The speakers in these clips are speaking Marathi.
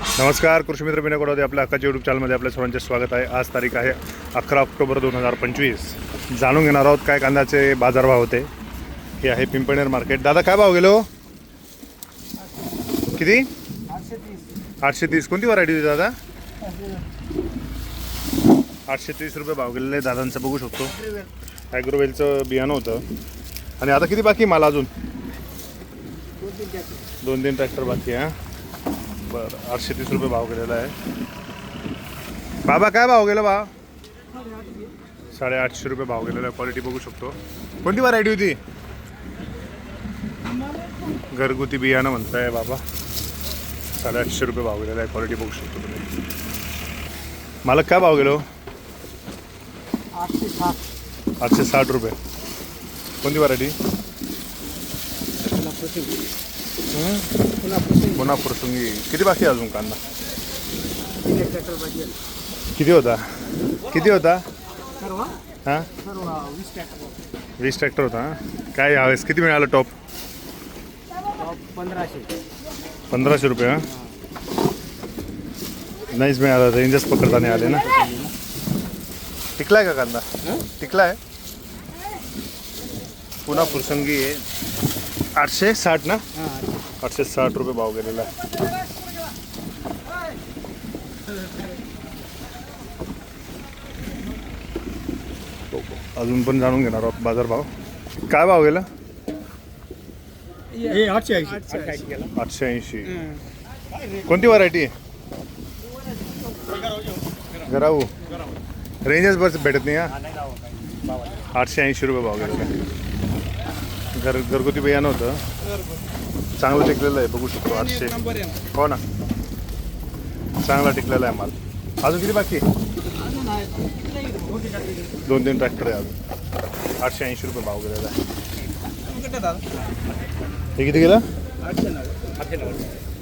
नमस्कार कृषी मित्र बिना कोडावते. आपल्या अक्काच्या यूट्यूब चॅनलमध्ये आपल्या सर्वांचे स्वागत आहे. आज तारीख आहे अकरा ऑक्टोबर दोन हजार पंचवीस. जाणून घेणार आहोत काय कांद्याचे बाजारभाव होते. हे आहे पिंपळनेर मार्केट. दादा काय भाव गेलो? किती? आठशे तीस. कोणती व्हरायटी होती दादा? आठशे तीस रुपये भाव गेलेले दादांचं बघू शकतो. ॲग्रोवेलचं बियाणं होतं. आणि आता किती बाकी माल मला अजून? दोन तीन ट्रॅक्टर बाकी आहे बरं. आठशे तीस रुपये भाव गेलेला आहे. बाबा काय भाव गेला बा? साडेआठशे रुपये भाव गेलेला आहे. क्वालिटी बघू शकतो. कोणती व्हरायटी होती? घरगुती बियाणं म्हणताय बाबा. साडेआठशे रुपये भाव गेलेला आहे. क्वालिटी बघू शकतो तुम्ही. मला काय भाव गेलो? आठशे आठशे साठ रुपये. कोणती व्हरायटी पुन्हा प्रसंगी किती बाकी आहे अजून कांदा? किती होता? किती होता? हां? वीस ट्रॅक्टर होता? काय यावेळेस किती मिळालं टॉप? पंधराशे. पंधराशे रुपये हा? नाहीच मिळालं रेंजच पकडताना आले ना? टिकलाय का कांदा? टिकलाय? पुन्हा प्रसंगी आहे. आठशे साठ ना? आठशे साठ रुपये भाव गेलेला आहे. अजून पण जाणून घेणार आहोत बाजारभाव काय भाव गेला? हे आठशे ऐंशी. आठशे ऐंशी. कोणती व्हरायटी आहे? गराऊ. रेंजच बस भेटत नाही हा? आठशे ऐंशी रुपये भाव आहे. घर घरगुती बियाणं होतं. चांगलं टिकलेलं आहे बघू शकतो आठशे. हो ना. चांगला टिकलेला आहे माल. अजून किती बाकी? दोन तीन ट्रॅक्टर आहे अजून. आठशे ऐंशी रुपये भाव गेलेला आहे. हे किती गेलं?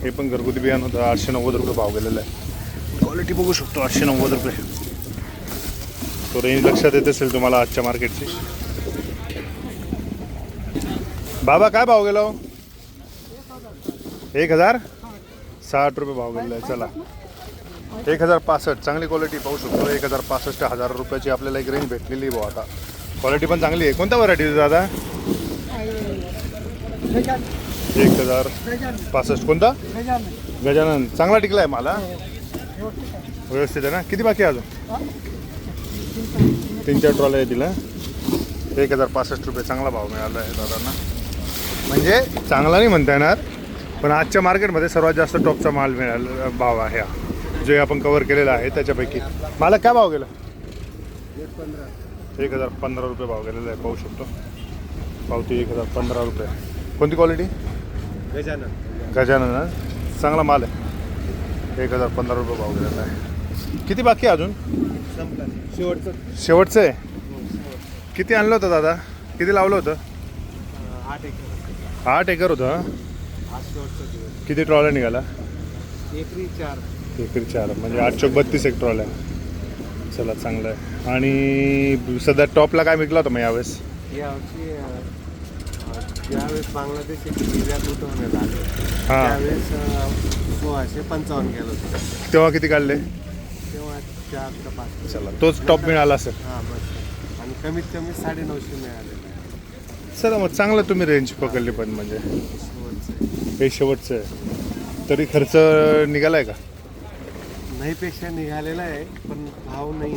हे पण घरगुती बियाणं होतं आठशे नव्वद रुपये भाव गेलेला आहे. क्वालिटी बघू शकतो आठशे नव्वद रुपये. तो रेंज लक्षात येत असेल तुम्हाला आजच्या मार्केटची बाबा काय भाव गेला हो? एक हजार साठ रुपये भाव गेलेला आहे. चला. एक हजार पासष्ट. चांगली क्वालिटी पाहू शकतो. एक हजार पासष्ट हजार रुपयाची आपल्याला एक रेंज भेटलेली आहे भाऊ आता. क्वालिटी पण चांगली आहे. कोणत्या व्हरायटी दादा? एक हजार पासष्ट. कोणता? गजानन. चांगला टिकला आहे मला व्यवस्थित आहे ना? किती बाकी आहे अजून? तीन चार ट्रॉल्या येतील हा? एक हजार पासष्ट रुपये चांगला भाव मिळाला आहे दादांना. म्हणजे चांगला नाही म्हणता येणार. पण आजच्या मार्केटमध्ये सर्वात जास्त टॉपचा माल मिळाला भाव आहे हा. जे आपण कव्हर केलेला आहे त्याच्यापैकी. मला काय भाव गेला? एक हजार पंधरा रुपये भाव गेलेला आहे पाहू शकतो. पावती एक हजार पंधरा रुपये. कोणती क्वालिटी गजानन. गजानन? चांगला माल आहे. एक हजार पंधरा रुपये भाव गेलेला आहे. किती बाकी आहे अजून? शेवटचं. शेवटचं आहे? किती आणलं होतं दादा? किती लावलं होतं? आठ एक आठ एकर होतं हा? आज शेवटचं दिवस किती ट्रॉल्या निघाला एकरी चार. एकरी चार म्हणजे आठ चौक बत्तीस एक ट्रॉल्या. चला चांगलं आहे. आणि सध्या टॉपला काय विकला होता मग यावेळेस? यावर्षी अं, ज्यावेळेस बांगलादेश एक निर्यात उठवण्यात आले हां. त्यावेळेस अं, सोळाशे पंचावन्न गेलं होतं. तेव्हा किती काढले? तेव्हा चार का पाच. चला तोच टॉप मिळाला असेल. हां बस. आणि कमीत कमी साडेनऊशे मिळाले. चला मग चांगलं तुम्ही रेंज पकडली पण म्हणजे. हे शेवटचं आहे. तरी खर्च निघालाय का? नाहीपेक्षा निघालेला आहे पण भाव नाही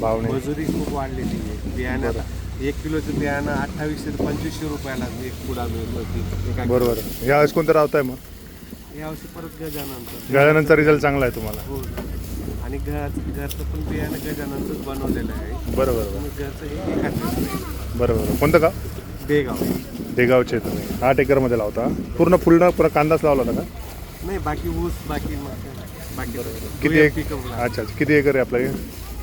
भाव नाही. मजुरी खूप वाढलेली आहे. बियाण्याला एक किलोचं बियाणं अठ्ठावीसशे ते पंचवीसशे रुपयाला एक पुडा मिळत होती एका बरोबर. आहे यावेळेस कोणतं आहे मग? यावर्षी परत गजानंतर गळ्यानंतर रिझल्ट चांगला आहे तुम्हाला. हो. आणि घर घरचं पण बियाणं गजानंतरच बनवलेलं आहे. बरं बरं आणि घरचं हे एकाच आहे बरं बरं कोणतं का बेगाव. देगावचे तुम्ही. आठ एकरमध्ये लावता. पूर्ण फुलणं पुरा कांदाच लावला होता का? नाही बाकी ऊस बाकी किती एक अच्छा अच्छा. किती एकर आहे आपलं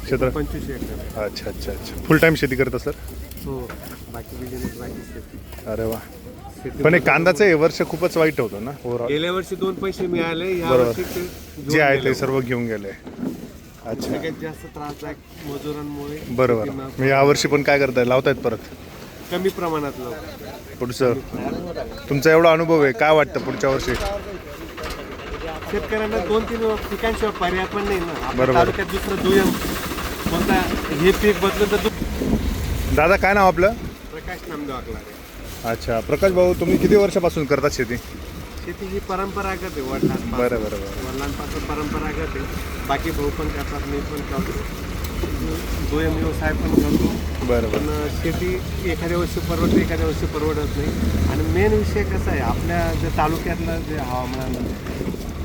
क्षेत्र? पंचवीस एकर. अच्छा अच्छा अच्छा. फुल टाईम शेती करता सर हो बाकी बिझनेस बाकी शेती. अरे वा. शेती पण हे कांदाचं हे वर्ष खूपच वाईट होतं ना ओव्हरऑल गेल्या वर्षी दोन पैसे मिळाले या बरोबर. वर्षी ते जे आहे ते गेले. सर्व घेऊन गेले. अच्छा. सगळ्यात जास्त त्रासदायक मजुरांमुळे. बरोबर. मी यावर्षी पण काय करताय? लावतायत परत? कमी प्रमाणात लावतात पुढचं. तुमचा एवढा अनुभव आहे काय वाटतं पुढच्या वर्षी? शेतकऱ्यांना दोन तीन पिकांशिवाय पर्याय पण नाही ना. आपल्या बरोबर. तालुक्यात दुसरं दुय्यम कोणता हे पीक बदलून तर दु- दादा काय नाव आपलं? प्रकाश नामदेव आकलारे अच्छा प्रकाश भाऊ तुम्ही किती वर्षापासून करतात शेती? शेती ही परंपरागत आहे वडिलांपासून. बरं बरं बरं. वडिलांपासून परंपरागत आहे. बाकी भाऊ पण करतात मी पण करतो. दुय्यम व्यवसाय पण करतो बरं पण शेती एखाद्या वर्षी परवडते एखाद्या वर्षी परवडत नाही. आणि मेन विषय कसा आहे आपल्या जे तालुक्यातलं जे हवामान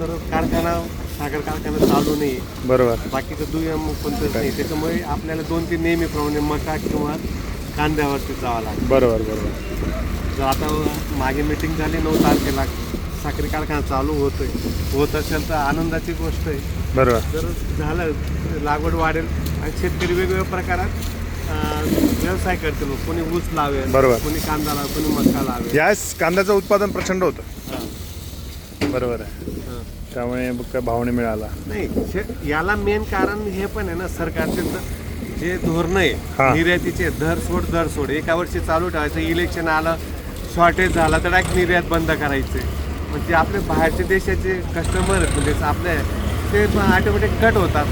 तर कारखाना साखर कारखाना चालू नाही. बरोबर. बाकीचं दुय्यम कोणतंच नाही. त्याच्यामुळे आपल्याला दोन तीन नेहमीप्रमाणे मका किंवा कांद्यावरती जावं लागतं. बरोबर बरोबर. जर आता मागे मिटिंग झाली नऊ तारखेला साखरी कारखाना चालू होतोय. होत असेल तर आनंदाची गोष्ट आहे. बरोबर. जर झालं लागवड वाढेल शेतकरी वेगवेगळ्या प्रकारात व्यवसाय करतील कोणी ऊस लावेल बरोबर. कोणी कांदा लावेल कोणी मका लावेल. यास कांद्याचं उत्पादन प्रचंड होतं. हां, बरोबर आहे. हां. त्यामुळे मग काय भाव नाही मिळाला. नाही शे- याला मेन कारण हे पण आहे ना सरकारचे द- जे धोरण हा. आहे निर्यातीचे दर सोड दर सोड. एका वर्षी चालू ठेवायचं इलेक्शन आलं शॉर्टेज झाला तर डायरेक्ट निर्यात बंद करायचे. म्हणजे आपले बाहेरचे देशाचे कस्टमर म्हणजे आपले ते ऑटोमॅटिक कट होतात.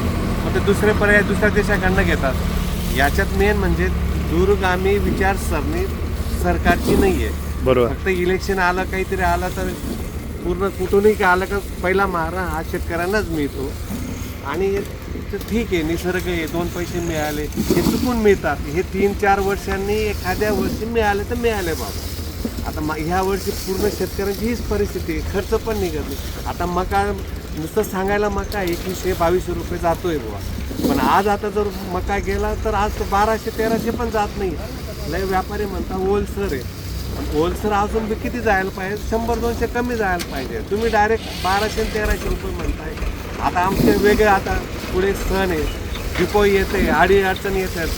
मग ते दुसरे पर्याय दुसऱ्या देशाकडनं घेतात. याच्यात मेन म्हणजे दूरगामी विचारसरणी सरकारची नाही आहे बरोबर. फक्त इलेक्शन आलं काहीतरी आलं तर पूर्ण कुठूनही का आलं का पहिला मारा हा शेतकऱ्यांनाच मिळतो. आणि ते ठीक आहे निसर्ग आहे दोन पैसे मिळाले हे चुकून मिळतात. हे तीन चार वर्षांनी एखाद्या वर्षी मिळाले तर मिळाले बाबा. आता ह्या वर्षी पूर्ण शेतकऱ्यांची हीच परिस्थिती आहे. खर्च पण निघत नाही. आता मका नुसतं सांगायला मका एकवीसशे बावीसशे रुपये जातोय बुवा. पण आज आता जर मका गेला तर आज बाराशे तेराशे पण जात नाही लय व्यापारी म्हणता ओलसर आहे. पण ओलसर अजून बी किती जायला पाहिजे? शंभर दोनशे कमी जायला पाहिजे. तुम्ही डायरेक्ट बाराशे तेराशे रुपये म्हणताय. आता आमचे वेगळे आता पुढे सण आहे. डिपो येते आडी अडचणी येतात.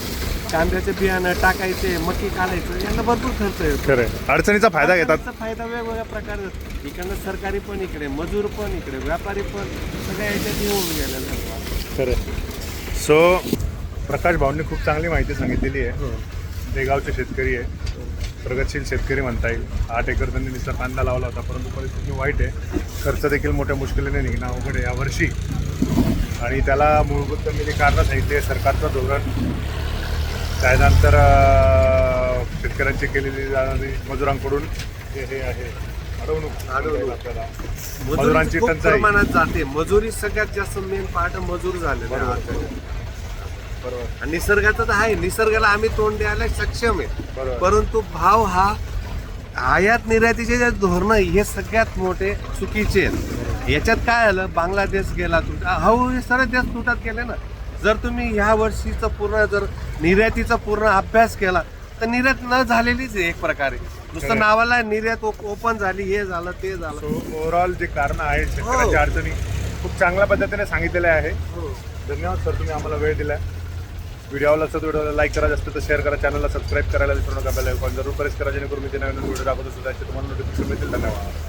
कांद्याचे बियाणं टाकायचे मकी काढायचं यांना भरपूर खर्च येतो. खरं. अडचणीचा फायदा घेतात. त्याचा फायदा वेगवेगळ्या प्रकारे इकडनं सरकारी पण इकडे मजूर पण इकडे व्यापारी पण सगळ्या याच्यात येऊन गेलेलं आहे. खरं सो प्रकाश भाऊंनी खूप चांगली माहिती सांगितलेली आहे. देगावचे शेतकरी आहे. प्रगतशील शेतकरी म्हणता येईल. आठ एकर त्यांनी नुसता कांदा लावला होता परंतु परिस्थिती वाईट आहे. खर्च देखील मोठ्या मुश्किलीने निघणं अवघड आहे यावर्षी. आणि त्याला मूलभूत कमी कारणं सांगितली आहे सरकारचं धोरण. त्यानंतर शेतकऱ्यांची केलेली जाणारी मजुरांकडून हे हे आहे. अडवणूक अडवणूक. आपल्याला. मजुरी मजुरांची टंचाई. प्रमाणात जाते. मजुरी सगळ्यात जास्त मेन पार्ट मजूर झाले बरोबर. आणि निसर्गाचं तर आहे. निसर्गाला आम्ही तोंड द्यायला सक्षम आहे. बरोबर. परंतु भाव हा आयात निर्यातीचे जे धोरण हे सगळ्यात मोठे चुकीचे आहेत. याच्यात काय आलं? बांगलादेश गेला तुटा हळूहळू हे सगळे देश तुटत गेले ना. जर तुम्ही ह्या वर्षीचा पूर्ण जर निर्यातीचा पूर्ण अभ्यास केला तर निर्यात न झालेलीच आहे एक प्रकारे नुसतं. नावाला निर्यात ओपन झाली हे झालं ते झालं ओव्हरऑल जे कारण आहेत शेतकऱ्याच्या हो. अडचणी खूप चांगल्या पद्धतीने सांगितलेल्या आहे हो. धन्यवाद सर तुम्ही आम्हाला वेळ दिला व्हिडिओला असतं व्हिडिओला लाईक करायचं असतं तर शेअर करा चॅनलला सबस्क्राईब करायला विसरू नका बेल आयकॉन जरूर प्रेस करा जेणेकरून मी ते नवीन व्हिडिओ दाखवतो सुद्धा तुम्हाला नोटिफिकेशन मिळतील धन्यवाद